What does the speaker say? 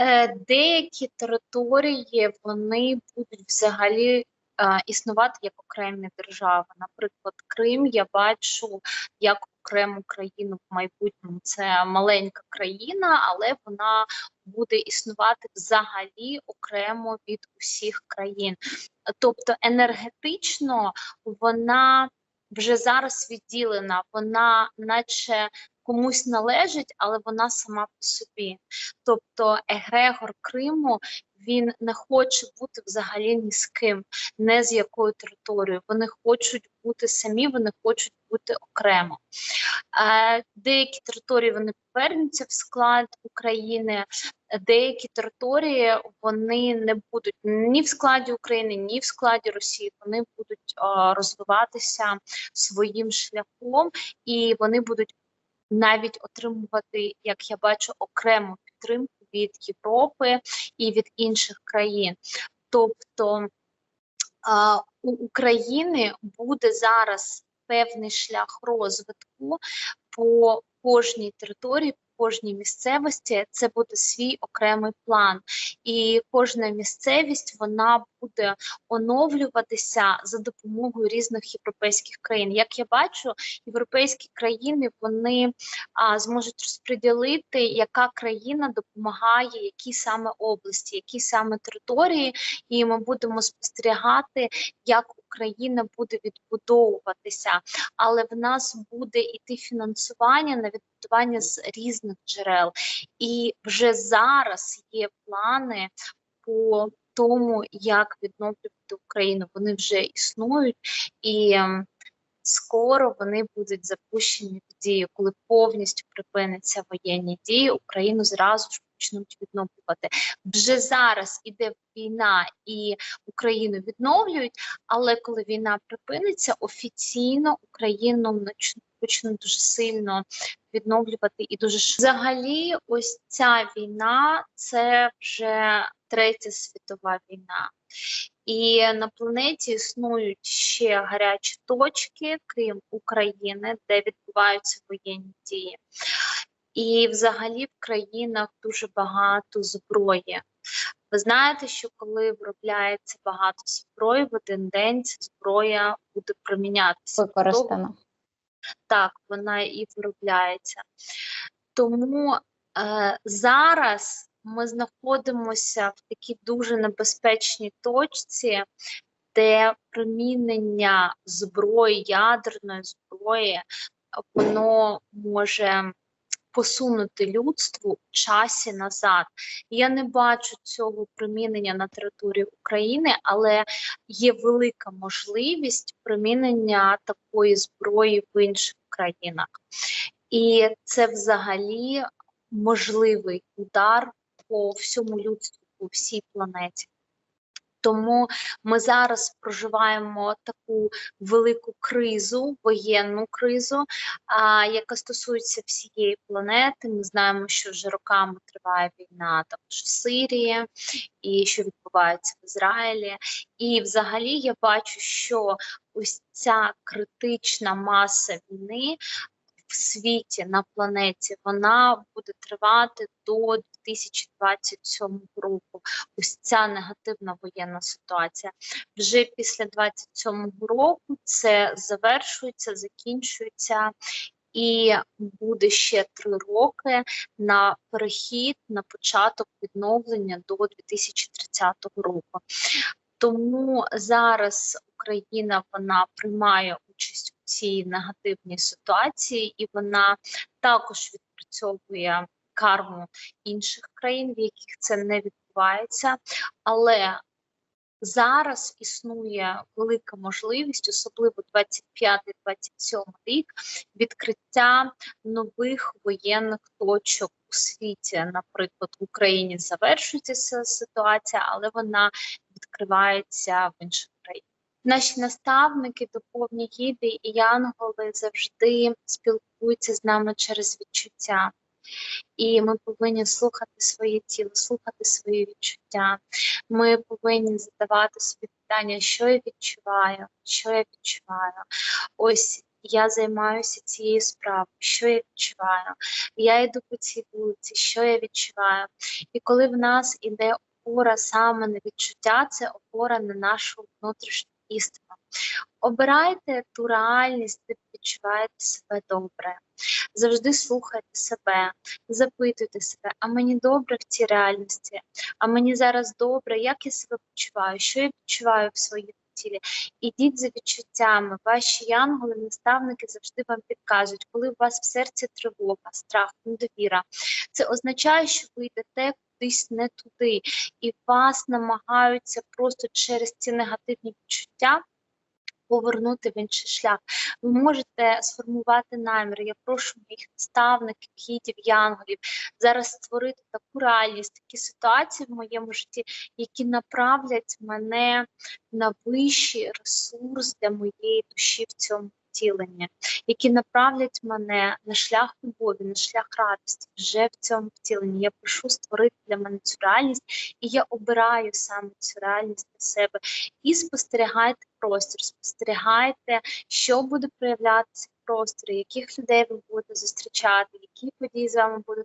Е, Деякі території вони будуть взагалі е, існувати як окремі держави. Наприклад, Крим я бачу як окрему країну в майбутньому. Це маленька країна, але вона буде існувати взагалі окремо від усіх країн. Тобто енергетично вона вже зараз відділена, вона наче комусь належить, але вона сама по собі. Тобто Егрегор Криму він не хоче бути взагалі ні з ким, не з якою територією. Вони хочуть бути самі, вони хочуть бути окремо. Деякі території вони повернуться в склад України, деякі території вони не будуть ні в складі України, ні в складі Росії. Вони будуть розвиватися своїм шляхом, і вони будуть навіть отримувати, як я бачу, окрему підтримку від Європи і від інших країн. Тобто у України буде зараз певний шлях розвитку по кожній території, кожній місцевості це буде свій окремий план, і кожна місцевість вона буде оновлюватися за допомогою різних європейських країн. Як я бачу, європейські країни вони а, зможуть розподілити, яка країна допомагає, які саме області, які саме території, і ми будемо спостерігати, як Україна буде відбудовуватися, але в нас буде іти фінансування на відбудування з різних джерел, і вже зараз є плани по тому, як відновлювати Україну. Вони вже існують і. ем, Скоро вони будуть запущені в дію, коли повністю припиниться воєнні дії, Україну зразу ж почнуть відновлювати. Вже зараз іде війна і Україну відновлюють, але коли війна припиниться, офіційно Україну почнуть дуже сильно відновлювати і дуже ш- взагалі, ось ця війна це вже третя світова війна. І на планеті існують ще гарячі точки, крім України, де відбуваються воєнні дії. І взагалі в країнах дуже багато зброї. Ви знаєте, що коли виробляється багато зброї, в один день ця зброя буде примінятися. Використано. Так, вона і виробляється. Тому е, зараз ми знаходимося в такій дуже небезпечній точці, де примінення зброї, ядерної зброї, воно може посунути людство в часі назад. Я не бачу цього примінення на території України, але є велика можливість примінення такої зброї в інших країнах. І це взагалі можливий удар по всьому людству, по всій планеті. Тому ми зараз проживаємо таку велику кризу, воєнну кризу, а, яка стосується всієї планети. Ми знаємо, що вже роками триває війна також в Сирії, і що відбувається в Ізраїлі. І взагалі я бачу, що ось ця критична маса війни в світі на планеті вона буде тривати до 2027 року. Ось ця негативна воєнна ситуація. Вже після 27 року це завершується, закінчується. І буде ще три роки на перехід на початок відновлення до 2030 року. Тому зараз Україна вона приймає участь цій негативній ситуації, і вона також відпрацьовує карму інших країн, в яких це не відбувається. Але зараз існує велика можливість, особливо 25-27 рік, відкриття нових воєнних точок у світі. Наприклад, в Україні завершується ця ситуація, але вона відкривається в інших. Наші наставники, духовні гіди і янголи завжди спілкуються з нами через відчуття. І ми повинні слухати своє тіло, слухати свої відчуття. Ми повинні задавати собі питання, що я відчуваю, що я відчуваю. Ось я займаюся цією справою, що я відчуваю. Я йду по цій вулиці, що я відчуваю. І коли в нас іде опора саме на відчуття, це опора на нашу внутрішню істину. Обирайте ту реальність, де відчуваєте себе добре. Завжди слухайте себе, запитуйте себе, а мені добре в цій реальності, а мені зараз добре, як я себе почуваю, що я відчуваю в своєму тілі. Ідіть за відчуттями. Ваші янголи, наставники завжди вам підкажуть, коли у вас в серці тривога, страх, недовіра. Це означає, що ви йдете кудись не туди, і вас намагаються просто через ці негативні відчуття повернути в інший шлях. Ви можете сформувати намір. Я прошу моїх наставників, гідів, янголів зараз створити таку реальність, такі ситуації в моєму житті, які направлять мене на вищий ресурс для моєї душі в цьому втіленні, які направлять мене на шлях любові, на шлях радості вже в цьому втіленні. Я прошу створити для мене цю реальність, і я обираю саме цю реальність для себе. І спостерігайте простір, спостерігайте, що буде проявлятися просторі, яких людей ви будете зустрічати, які події з вами будуть